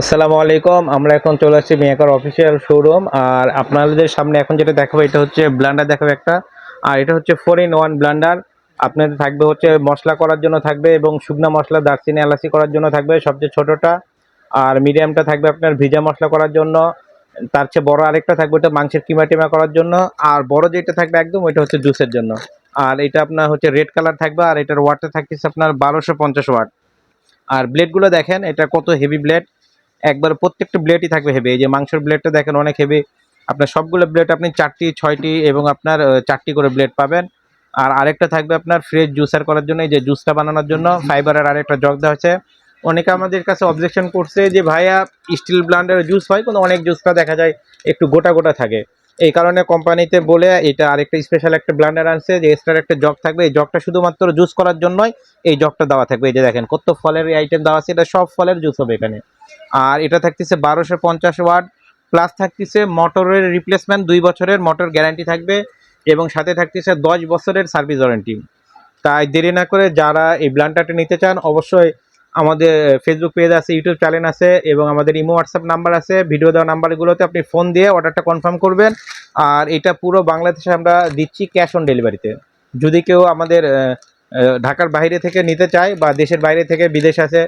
আসসালামু আলাইকুম, আমরা এখন চলে আসছি মিয়াকার অফিসিয়াল শোরুম আর আপনাদের সামনে এখন যেটা দেখাবো, এটা হচ্ছে ব্লান্ডার দেখাবো একটা। আর এটা হচ্ছে ফোর ইন ওয়ান ব্লান্ডার আপনাদের থাকবে হচ্ছে মশলা করার জন্য থাকবে এবং শুকনা মশলা, দারচিনি, এলাচি করার জন্য থাকবে সবচেয়ে ছোটোটা। আর মিডিয়ামটা থাকবে আপনার ভিজা মশলা করার জন্য। তার চেয়ে বড় আরেকটা থাকবে ওটা মাংসের কিমা টিমা করার জন্য। আর বড় যেটা থাকবে একদম, ওইটা হচ্ছে জুসের জন্য। আর এটা আপনার হচ্ছে রেড কালার থাকবে, আর এটার ওয়াটটা থাকতেছে আপনার বারোশো পঞ্চাশ ওয়াট আর ব্লেডগুলো দেখেন, এটা কত হেভি ব্লেড একবার প্রত্যেকটা ব্লেডই থাকবে হেবে এই যে মাংসের ব্লেডটা দেখেন, অনেক হেবে আপনার সবগুলো ব্লেড আপনি চারটি, ছয়টি এবং আপনার চারটি করে ব্লেড পাবেন। আর আরেকটা থাকবে আপনার ফ্রেশ জুসার করার জন্য, এই যে জুসটা বানানোর জন্য। ফাইবারের আরেকটা জগ দেওয়া হয়েছে। অনেকে আমাদের কাছে অবজেকশন করছে যে, ভাইয়া স্টিল ব্লান্ডের জুস হয়? কিন্তু অনেক জুসটা দেখা যায় একটু গোটা গোটা থাকে। এই কারণে কোম্পানিতে বলে এটা আরেকটা স্পেশাল একটা ব্লান্ডার আনছে, যে এক্সট্রা একটা জগ থাকবে। এই জগটা শুধুমাত্র জুস করার জন্যই এই জগটা দেওয়া থাকবে। এই যে দেখেন, কত ফলের আইটেম দেওয়া আছে, এটা সব ফলের জুস হবে এখানে। আর এটা থাকতেছে বারোশো পঞ্চাশ ওয়াট প্লাস থাকতেছে মোটরের রিপ্লেসমেন্ট দুই বছরের মোটর গ্যারান্টি থাকবে এবং সাথে থাকতেছে দশ বছরের সার্ভিস ওয়ারেন্টি তাই দেরি না করে যারা এই ব্লান্ডারটা নিতে চান, অবশ্যই আমাদের ফেসবুক পেজ আছে ইউটিউব চ্যানেল আছে এবং আমাদের ইমো হোয়াটসঅ্যাপ নাম্বার আছে। ভিডিও দেওয়া নাম্বারগুলোতে আপনি ফোন দিয়ে অর্ডারটা কনফার্ম করবেন। আর এটা পুরো বাংলাদেশে আমরা দিচ্ছি ক্যাশ অন ডেলিভারিতে যদি কেউ আমাদের ঢাকার বাইরে থেকে নিতে চায় বা দেশের বাইরে থেকে বিদেশ আছে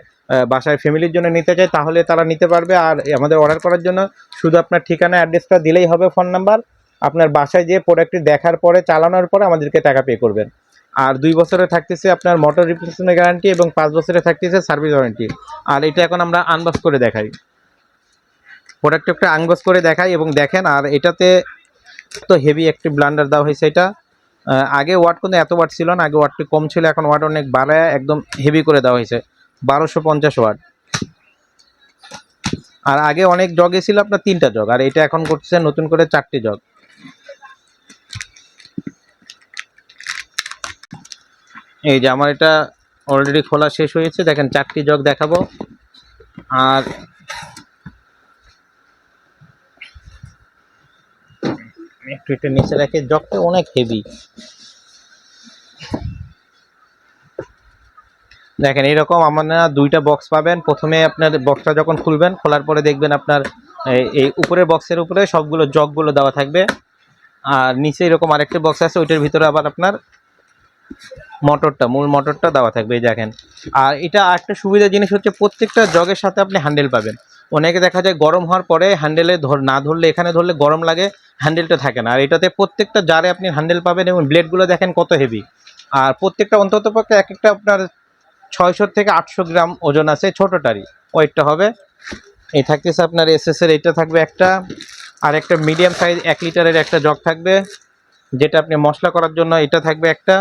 বাসায় ফ্যামিলির জন্য নিতে চায়, তাহলে তারা নিতে পারবে। আর আমাদের অর্ডার করার জন্য শুধু আপনার ঠিকানা অ্যাড্রেসটা দিলেই হবে ফোন নাম্বার আপনার বাসায় যে প্রোডাক্টটি দেখার পরে, চালানোর পরে আমাদেরকে টাকা পে করবেন। আর দুই বছরে থাকতেছে আপনার মোটর রিপ্লেসমেন্ট গ্যারান্টি এবং পাঁচ বছরে থাকতেছে সার্ভিস ওয়ারেন্টি আর এটা এখন আমরা আনবক্স করে দেখাই। প্রোডাক্ট একটা আনবক্স করে দেখাই এবং দেখেন, আর এটাতে তো হেভি একটি ব্লান্ডার দেওয়া হয়েছে এটা। আগে ওয়াট কিন্তু এত ওয়াট ছিল না, আগে ওয়াটটি কম ছিল, এখন ওয়াট অনেক বাড়ায়, একদম হেভি করে দেওয়া হয়েছে। বারোশো পঞ্চাশ ওয়াট আর আগে অনেক জগে ছিল আপনার তিনটা জগ আর এটা এখন করছে নতুন করে চারটি জগ এই যে আমার এটা অলরেডি খোলা শেষ হয়েছে। দেখেন, চারটি জগ দেখাবো। আর একটু একটু নিচে রাখে, জগটা অনেক হেভি দেখেন, এরকম আপনারা দুইটা বক্স পাবেন। প্রথমে আপনার বক্সটা যখন খুলবেন, খোলার পরে দেখবেন আপনার এই- উপরের বক্সের উপরে সবগুলো জগগুলো দেওয়া থাকবে। আর নিচে এরকম আরেকটা বক্স আছে, ওইটার ভিতরে আবার আপনার মোটরটা, মূল মোটরটা দেওয়া থাকবে, এই দেখেন। আর এটা একটা সুবিধা জিনিস হচ্ছে, প্রত্যেকটা জগের সাথে আপনি হ্যান্ডেল পাবেন। অনেকে দেখা যায় গরম হওয়ার পরে হ্যান্ডেলে ধর না ধরলে, এখানে ধরলে গরম লাগে হ্যান্ডেলটা থাকে না। আর এটাতে প্রত্যেকটা জারে আপনি হ্যান্ডেল পাবেন এবং ব্লেডগুলো দেখেন কত হেভি আর প্রত্যেকটা অন্তত পক্ষে এক একটা আপনার ছয়শো থেকে আটশো গ্রাম ওজন আছে ছোটোটারই। ওয়েটটা হবে। এই থাকতেছে আপনার এস এর, এইটা থাকবে একটা। আর একটা মিডিয়াম সাইজ এক লিটারের একটা জগ থাকবে। যেটা আপনি মশলা করার জন্য, এটা থাকবে একটা।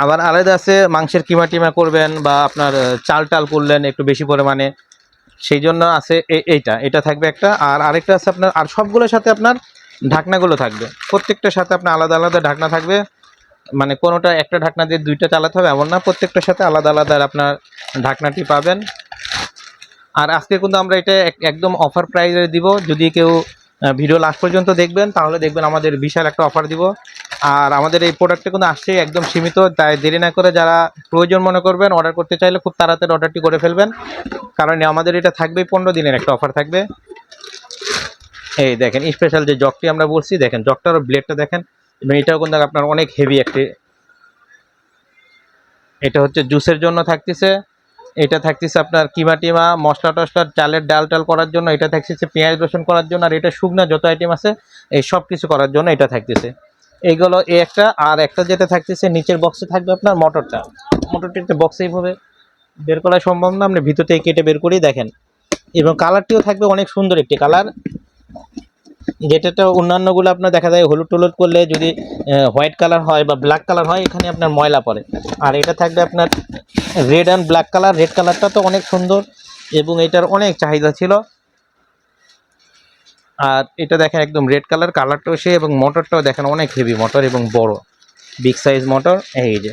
আবার আলাদা আছে, মাংসের কিমা টিমা করবেন বা আপনার চাল টাল করলেন একটু বেশি পরিমাণে। সেই জন্য আছে এইটা, এটা থাকবে একটা। আর আরেকটা আছে আপনার, আর সবগুলোর সাথে আপনার ঢাকনাগুলো থাকবে। প্রত্যেকটার সাথে আপনার আলাদা আলাদা ঢাকনা থাকবে। মানে কোনোটা একটা ঢাকনা দিয়ে দুইটা চালাতে হবে, এমন না, প্রত্যেকটার সাথে আলাদা আলাদা আপনার ঢাকনাটি পাবেন। আর আজকে কিন্তু আমরা এটা এক- একদম অফার প্রাইসে দিব। যদি কেউ ভিডিও লাস্ট পর্যন্ত দেখবেন, তাহলে দেখবেন আমাদের বিশাল একটা অফার দিব। আর আমাদের এই প্রোডাক্টটা কিন্তু আসছে একদম সীমিত, তাই দেরি না করে যারা প্রয়োজন মনে করবেন অর্ডার করতে চাইলে খুব তাড়াতাড়ি অর্ডারটি করে ফেলবেন। কারণ আমাদের এটা থাকবেই, পনেরো দিনের একটা অফার থাকবে। এই দেখেন স্পেশাল যে জগটি আমরা বলছি, দেখেন জগটার ব্লেডটা দেখেন, এবং এটাও কিন্তু আপনার অনেক হেভি একটি। এটা হচ্ছে জুসের জন্য থাকতেছে। এটা থাকতেছে আপনার কিমা টিমা, মশলা টসলা, চালের ডাল টাল করার জন্য, এটা থাকতেছে পেঁয়াজ রসুন করার জন্য, আর এটা শুকনা যত আইটেম আছে, এই সব কিছু করার জন্য এটা থাকতেছে। এইগুলো এই একটা, আর একটা যেটা থাকতেছে, নিচের বক্সে থাকবে আপনার মোটরটা মোটরটি একটা বক্সে এইভাবে বের করা সম্ভব না, আপনি ভিতর থেকে কেটে বের করেই দেখেন। এবং কালারটিও থাকবে অনেক সুন্দর একটি কালার যেটাতে অন্যান্যগুলো আপনার দেখা যায়, হলুদ টলুদ করলে যদি হোয়াইট কালার হয় বা ব্ল্যাক কালার হয়, এখানে আপনার ময়লা পড়ে। আর এটা থাকবে আপনার red and black colour red কালারটা তো অনেক সুন্দর, এবং এটার অনেক চাহিদা ছিল। আর এটা দেখেন একদম রেড কালার কালারটাও সে এবং মোটরটাও দেখেন অনেক হেভি মোটর এবং বড় বিগ সাইজ মোটর এই যে।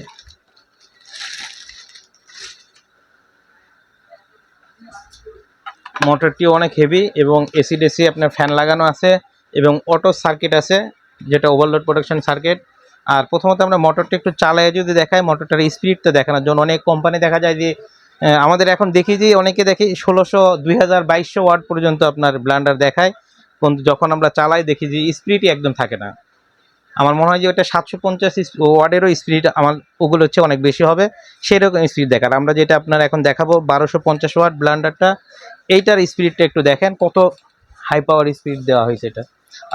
মোটরটি অনেক হেভি এবং এসি ডেসি আপনার ফ্যান লাগানো আছে এবং অটো সার্কিট আছে, যেটা ওভারলোড প্রোটেকশন সার্কিট আর প্রথমত আমরা মোটরটা একটু চালায় যদি দেখাই মোটরটার স্পিডটা দেখানোর জন্য অনেক কোম্পানি দেখা যায় যে আমাদের এখন দেখি যে অনেকে দেখি ষোলোশো, দুই হাজার বাইশশো ওয়াট পর্যন্ত আপনার ব্লান্ডার দেখায়। যখন আমরা চালাই দেখি যে স্পিডই একদম থাকে না। আমার মনে হয় যে ওটা সাতশো পঞ্চাশ ওয়ার্ডেরও স্পিড আমার ওগুলো হচ্ছে অনেক বেশি হবে, সেরকম স্পিড দেখার। আমরা যেটা আপনার এখন দেখাবো বারোশো পঞ্চাশ ওয়ার্ড ব্লান্ডারটা, এইটার স্পিডটা একটু দেখেন, কত হাই পাওয়ার স্পিড দেওয়া হয়েছে এটা।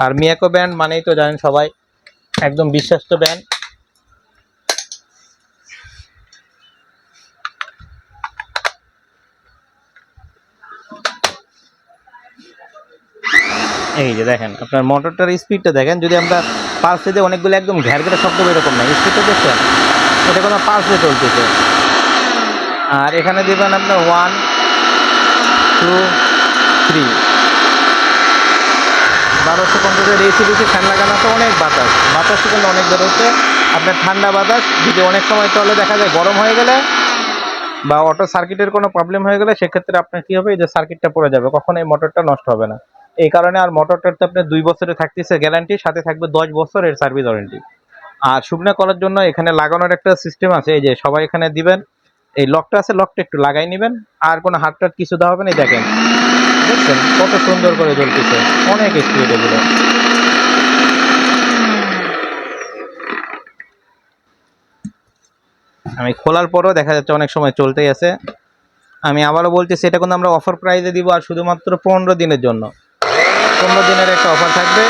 আর মিয়াকো ব্যান্ড মানেই তো জানেন সবাই, একদম বিশ্বস্ত ব্যান্ড। এই যে দেখেন, আপনার মোটরটার স্পিডটা দেখেন, যদি আমরা পালসে দিয়ে অনেকগুলো একদম ঘ্যার ঘেরা শব্দ এরকম না স্পিডটা দেখছেন? এটা কোনো পালসে চলতেছে। আর এখানে দেবেন আপনার ওয়ান টু থ্রি বারোশো পঞ্চাশের এসি বেশি ফ্যান লাগানো তো অনেক বাতাস। বাতাস কিন্তু অনেক বেরোচ্ছে আপনার ঠান্ডা বাতাস, যদি অনেক সময় চলে, দেখা যায় গরম হয়ে গেলে বা অটো সার্কিটের কোনো প্রবলেম হয়ে গেলে, সেক্ষেত্রে আপনার কি হবে? এই যে সার্কিটটা পড়ে যাবে। কখনো এই মোটরটা নষ্ট হবে না। এই কারণে আর মোটরটার তো আপনার দুই বছরে থাকতেছে গ্যারান্টি সাথে থাকবে দশ বছরের সার্ভিস ওয়ারেন্টি আর শুকনো করার জন্য এখানে লাগানোর একটা সিস্টেম আছে, এই যে সবাই এখানে দিবেন, এই লকটা আছে লকটা একটু লাগাই নেবেন, আর কোনো হাত টাট কিছু দেওয়া হবে না, এই দেখেন। দেখছেন কত সুন্দর করে জ্বলতেছে, অনেক স্পিড এগুলো আমি খোলার পরও দেখা যাচ্ছে অনেক সময় চলতেই আছে। আমি আবারও বলছি সেটা কিন্তু আমরা অফার প্রাইসে দিব আর শুধুমাত্র পনেরো দিনের জন্য। পনেরো দিনের একটা অফার থাকবে।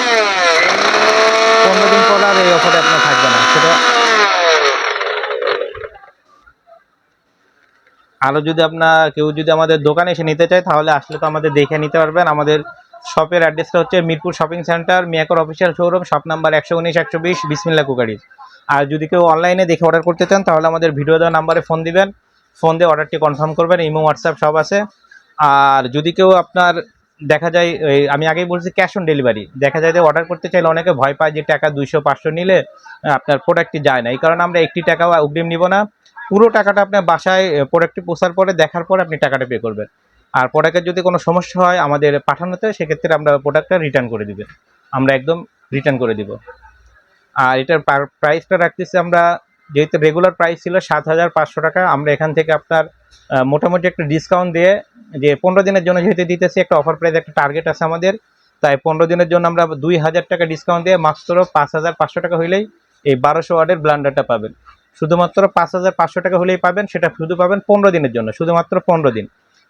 পনেরো দিন পর আর এই অফারে আপনার থাকবে না। সেটা আরও যদি আপনার, কেউ যদি আমাদের দোকানে এসে নিতে চায়, তাহলে আসলে তো আমাদের দেখে নিতে পারবেন। আমাদের শপের অ্যাড্রেসটা হচ্ছে মিরপুর শপিং সেন্টার মিয়াকর অফিসিয়াল শোরুম শপ নাম্বার একশো উনিশ, একশো বিশ, বিসমিল্লা কুকারিজ আর যদি কেউ অনলাইনে দেখে অর্ডার করতে চান, তাহলে আমাদের ভিডিও দেওয়া নাম্বারে ফোন দিবেন। ফোন দিয়ে অর্ডারটি কনফার্ম করবেন, ইমো হোয়াটসঅ্যাপ সব আছে। আর যদি কেউ আপনার দেখা যায় আমি আগেই বলছি ক্যাশ অন ডেলিভারি দেখা যায় যে অর্ডার করতে চাইলে অনেকে ভয় পায় যে টাকা দুইশো, পাঁচশো নিলে আপনার প্রোডাক্টটি যায় না। এই কারণে আমরা একটি টাকাও অগ্রিম নিব না। পুরো টাকাটা আপনার বাসায় প্রোডাক্টটি পৌঁছার পরে, দেখার পর আপনি টাকাটা পে করবেন। আর প্রোডাক্টের যদি কোনো সমস্যা হয় আমাদের পাঠানোতে, সেক্ষেত্রে আমরা প্রোডাক্টটা রিটার্ন করে দিবেন আমরা একদম রিটার্ন করে দিব। আর এটার প্রাইসটা রাখতেছি আমরা যেহেতু রেগুলার প্রাইস ছিল সাত হাজার পাঁচশো টাকা, আমরা এখান থেকে আপনার মোটামুটি একটা ডিসকাউন্ট দিয়ে যে পনেরো দিনের জন্য যেহেতু দিতেছি, একটা অফার প্রাইস একটা টার্গেট আছে আমাদের, তাই পনেরো দিনের জন্য আমরা দুই হাজার টাকা ডিসকাউন্ট দিয়ে মাত্র পাঁচ হাজার পাঁচশো টাকা হইলেই এই বারোশো ওয়ার্ডের ব্লান্ডারটা পাবেন। শুধুমাত্র পাঁচ হাজার পাঁচশো টাকা হলেই পাবেন, সেটা শুধু পাবেন পনেরো দিনের জন্য, শুধুমাত্র পনেরো দিন।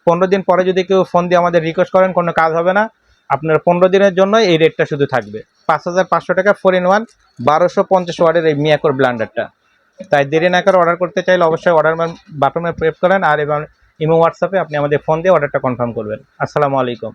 পনেরো দিন পরে যদি কেউ ফোন দিয়ে আমাদের রিকোয়েস্ট করেন, কোনো কাজ হবে না, আপনার পনেরো দিনের জন্য এই রেটটা শুধু থাকবে। পাঁচ হাজার পাঁচশো টাকা ফোর ইন ওয়ান বারোশো পঞ্চাশ ওয়ার্ডের এই মিয়াকোর ব্লান্ডারটা তাই দেরি না করে অর্ডার করতে চাইলে অবশ্যই অর্ডার বাটনে প্রেস করেন আর এবং ইমো হোয়াটসঅ্যাপে আপনি আমাদের ফোন দিয়ে অর্ডারটা কনফার্ম করবেন। আসসালামু আলাইকুম।